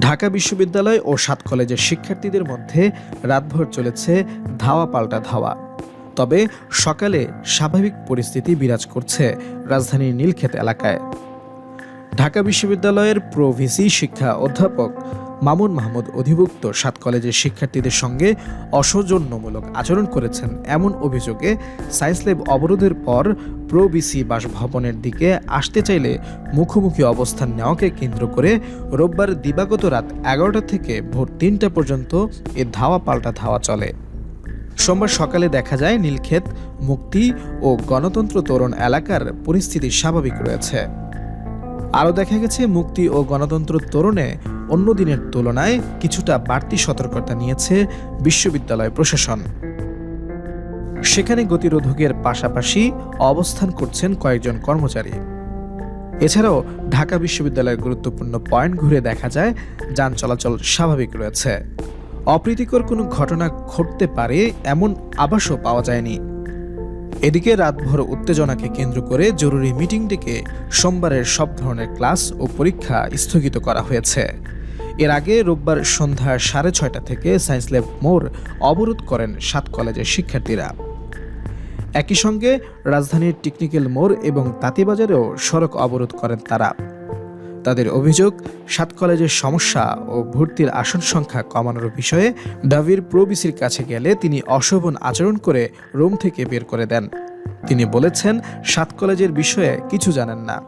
ঢাকা বিশ্ববিদ্যালয় ও সাত কলেজের শিক্ষার্থীদের মধ্যে রাতভর চলেছে ধাওয়া পাল্টা ধাওয়া। তবে সকালে স্বাভাবিক পরিস্থিতি বিরাজ করছে রাজধানীর নীলক্ষেত এলাকায়। ঢাকা বিশ্ববিদ্যালয়ের প্রো ভিসি শিক্ষা অধ্যাপক মামুন মাহমুদ অধিভুক্ত সাত কলেজের শিক্ষার্থীদের সঙ্গে অসৌজন্যমূলক আচরণ করেছেন এমন অভিযোগে সায়েন্স ল্যাব অবরোধের পর প্রো বিসি বাসভবনের দিকে আসতে চাইলে মুখোমুখি অবস্থান নেওয়াকে কেন্দ্র করে রোববার দিবাগত রাত এগারোটা থেকে ভোর তিনটা পর্যন্ত এ ধাওয়া পাল্টা ধাওয়া চলে। সোমবার সকালে দেখা যায়, নীলক্ষেত, মুক্তি ও গণতন্ত্র তোরণ এলাকার পরিস্থিতি স্বাভাবিক রয়েছে। আরও দেখা গেছে, মুক্তি ও গণতন্ত্র তোরণে অন্য দিনের তুলনায় কিছুটা বাড়তি সতর্কতা নিয়েছে বিশ্ববিদ্যালয় প্রশাসন। সেখানে গতিরোধকের পাশাপাশি অবস্থান করছেন কয়েকজন কর্মচারী। এছাড়াও ঢাকা বিশ্ববিদ্যালয়ের গুরুত্বপূর্ণ পয়েন্ট ঘুরে দেখা যায়, যান চলাচল স্বাভাবিক রয়েছে। অপ্রীতিকর কোনো ঘটনা ঘটতে পারে এমন আভাসও পাওয়া যায়নি। এদিকে রাতভর উত্তেজনাকে কেন্দ্র করে জরুরি মিটিং ডেকে সোমবারের সব ধরনের ক্লাস ও পরীক্ষা স্থগিত করা হয়েছে। এর আগে রোববার সন্ধ্যা সাড়ে ছয়টা থেকে সায়েন্স ল্যাব মোড় অবরোধ করেন সাত কলেজের শিক্ষার্থীরা। একই সঙ্গে রাজধানীর টেকনিক্যাল মোড় এবং তাঁতিবাজারেও সড়ক অবরোধ করেন তারা। তাদের অভিযোগ, সাত কলেজের সমস্যা ও ভর্তির আসন সংখ্যা কমানোর বিষয়ে ডাভির প্রবিসির কাছে গেলে তিনি অশোভন আচরণ করে রোম থেকে বের করে দেন। তিনি বলেছেন, সাত কলেজের বিষয়ে কিছু জানেন না।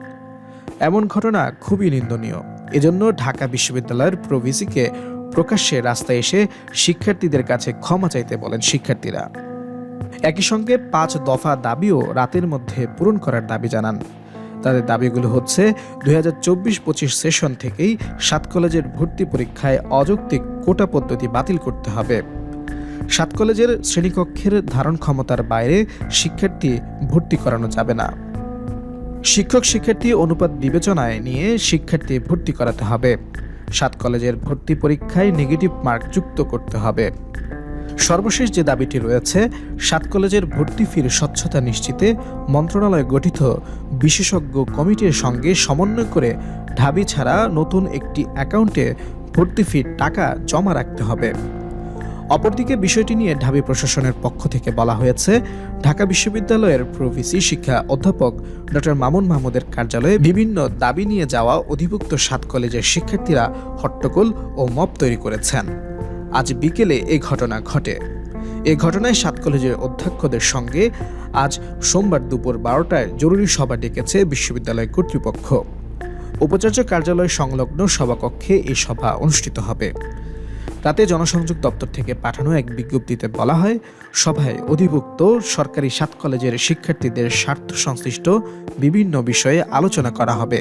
এমন ঘটনা খুবই নিন্দনীয়। এজন্য ঢাকা বিশ্ববিদ্যালয়ের প্রভিসিকে প্রকাশ্যে রাস্তায় এসে শিক্ষার্থীদের কাছে ক্ষমা চাইতে বলেন শিক্ষার্থীরা। একই সঙ্গে পাঁচ দফা দাবিও রাতের মধ্যে পূরণ করার দাবি জানান। তাদের দাবিগুলো হচ্ছে দুই হাজার চব্বিশ পঁচিশ সেশন থেকেই সাত কলেজের ভর্তি পরীক্ষায় অযৌক্তিক কোটা পদ্ধতি বাতিল করতে হবে। সাত কলেজের শ্রেণীকক্ষের ধারণ ক্ষমতার বাইরে শিক্ষার্থী ভর্তি করানো যাবে না। শিক্ষক শিক্ষার্থী অনুপাত বিবেচনায় নিয়ে শিক্ষার্থী ভর্তি করাতে হবে। সাত কলেজের ভর্তি পরীক্ষায় নেগেটিভ মার্ক যুক্ত করতে হবে। সর্বশেষ যে দাবিটি রয়েছে, সাত কলেজের ভর্তি ফির স্বচ্ছতা নিশ্চিতে মন্ত্রণালয় গঠিত। বিশেষজ্ঞ কমিটির সঙ্গে সমন্বয় করে ঢাবি ছাড়া নতুন একটি অ্যাকাউন্টে ভর্তি ফির টাকা জমা রাখতে হবে। অপরদিকে বিষয়টি নিয়ে ঢাবি প্রশাসনের পক্ষ থেকে বলা হয়েছে, ঢাকা বিশ্ববিদ্যালয়ের প্রভিসি শিক্ষা অধ্যাপক ডক্টর মামুন মাহমুদের কার্যালয়ে বিভিন্ন দাবি নিয়ে যাওয়া অধিভুক্ত সাত কলেজের শিক্ষার্থীরা হট্টগোল ও মপ তৈরি করেছেন। আজ বিকেলে এ ঘটনা ঘটে। এ ঘটনায় সাত কলেজের অধ্যক্ষদের সঙ্গে আজ সোমবার দুপুর বারোটায় জরুরি সভা ডেকেছে বিশ্ববিদ্যালয় কর্তৃপক্ষ। উপাচার্য কার্যালয় সংলগ্ন সভাকক্ষে এই সভা অনুষ্ঠিত হবে। তাতে জনসংযোগ দপ্তর থেকে পাঠানো এক বিজ্ঞপ্তিতে বলা হয়, সভায় অধিভুক্ত সরকারি সাত কলেজের শিক্ষার্থীদের স্বার্থ সংশ্লিষ্ট বিভিন্ন বিষয়ে আলোচনা করা হবে।